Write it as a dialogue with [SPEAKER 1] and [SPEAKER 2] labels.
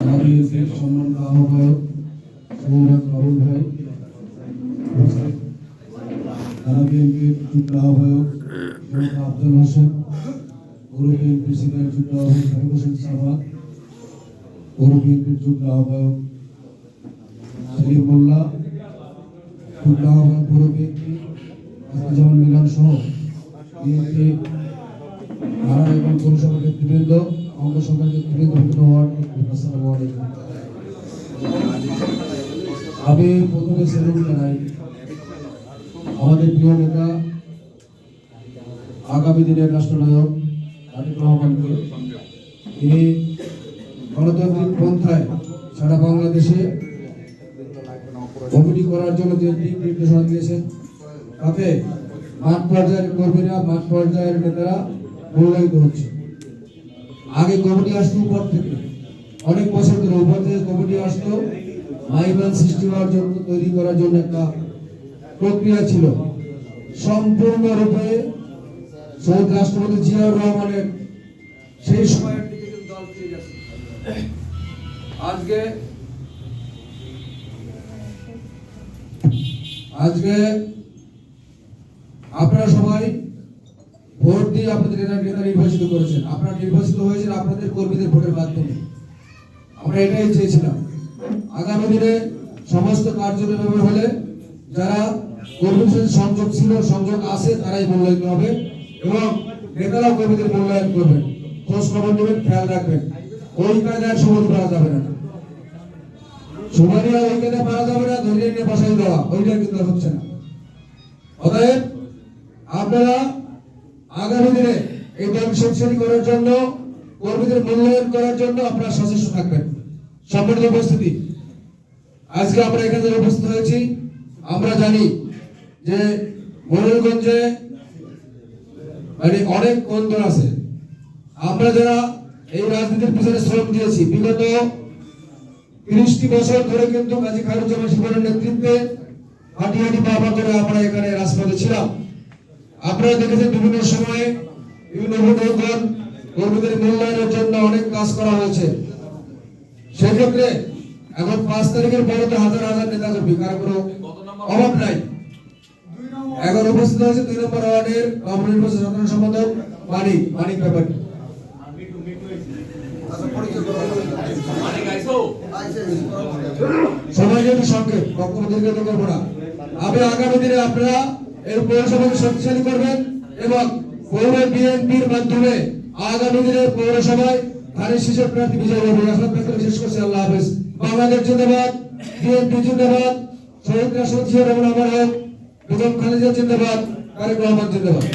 [SPEAKER 1] আমাদের সম্মানিত আহ্বায়ক সৌরভ রাহুল ভাই ঢাকা বিএনপির যুগ্ম আহ্বায়ক আব্দুল হোসেন পৌর বিএনপির সিনিয়র যুগ্ম আহ্বায়ক ফারুক হোসেন সাহা পৌর বিএনপির যুগ্ম আহ্বায়ক সেলিম মোল্লা, যুগ্ম আহ্বায়ক পৌর বিএনপি আসাদুজ্জামান মিলন সহ নেতৃবৃন্দ ওয়ার্ড নেতৃবৃন্দ আসসালামু আলাইকুম আমি প্রথমে সেলুট জানাই আমাদের প্রিয় নেতা, আগামী দিনের রাষ্ট্রনায়ক তারেক রহমানকে। তিনি গণতান্ত্রিক পন্থায় সারা বাংলাদেশে কমিটি করার জন্য যে দিক নির্দেশনা দিয়েছেন, তাতে মাঠ পর্যায়ের কর্মীরা, মাঠ পর্যায়ের নেতারা মূল্যায়িত হচ্ছে। আগে কমিটি আসতো উপর থেকে। অনেক বছর ধরে উপর থেকে কমিটি আসতো। মাইবান সৃষ্টি হওয়ার জন্য, তৈরি করার জন্য একটা প্রক্রিয়া ছিল। সম্পূর্ণরূপে শহীদ রাষ্ট্রপতি জিয়াউর রহমানের সেই সময়ের দিকে কিন্তু দল ফিরে গেছে। আজকে আজকে আপনারা সবাই ভোট দিয়ে আপনাদের নেতা নির্বাচিত করেছেন? আপনারা নির্বাচিত হয়েছেন আপনাদের কর্মীদের ভোটের মাধ্যমে। আমরা এটাই চেয়েছিলাম। আগামী দিনে সমস্ত কার্যক্রম হলে যারা কর্মীদের সাথে সংযোগ ছিল, সংযোগ আছে, তারাই মূল্যায়িত হবে এবং নেতারাও কর্মীদের মূল্যায়ন করবেন। খোঁজ খবর নেবেন, খেয়াল রাখবেন। ওই কায়দায় সুবিধা পাওয়া যাবে না। সুমারিয়া ওই কায়দায় পাওয়া যাবে না, ধরিয়ে নিয়ে বসাই দেওয়া। ওইটা কিন্তু হচ্ছে না। অতএব আপনারা আগামী এই দল শক্তিশালী করার জন্য, কর্মীদের মূল্যায়ন করার জন্য আপনারা সচেষ্ট থাকবেন। সম্মানিত উপস্থিতি, আজকে আমরা এখানে উপস্থিত হয়েছি, আমরা জানি যে মনোরগঞ্জে মানে অনেক কোন্দল আছে। আমরা যারা এই রাজনীতির পিছনে শ্রম দিয়েছি, বিগত তিরিশটি বছর ধরে কিন্তু কাজী খায়রুজ্জামান শিবনের নেতৃত্বে হাঁটি হাঁটি পা করে আমরা এখানে রাজপথে ছিলাম। আপনারা দেখেছেন বিভিন্ন সময়ে বিভিন্ন কর্মীদের মূল্যায়নের জন্য অনেক কাজ করা হয়েছে। সেক্ষেত্রে এখন পাঁচ তারিখের পরে তো হাজার হাজার নেতা কর্মী কারও কোনো অভাব নাই। এখন উপস্থিত হয়েছে দুই নম্বর ওয়ার্ডের কমিউনিটি নির্বাচন সাধারণ সম্পাদক মানিক মানিক সংক্ষেপ, বক্তব্য দীর্ঘায়িত করব না। আমি আগামী দিনে আপনারা এই পৌরসভাকে শক্তিশালী করবেন এবং পৌর বিএনপির মাধ্যমে আগামী দিনে পৌরসভায় ধানের শীর্ষের প্রার্থী বিজয় হবে। এখন প্রার্থী শেষ করছি। আল্লাহ হাফেজ। বাংলাদেশ জিন্দাবাদ, বিএনপি জিন্দাবাদ শহীদ রাষ্ট্রপতি রহমান আমার হোক বেগম খালেদা জিন্দাবাদ, তারেক রহমান জিন্দাবাদ।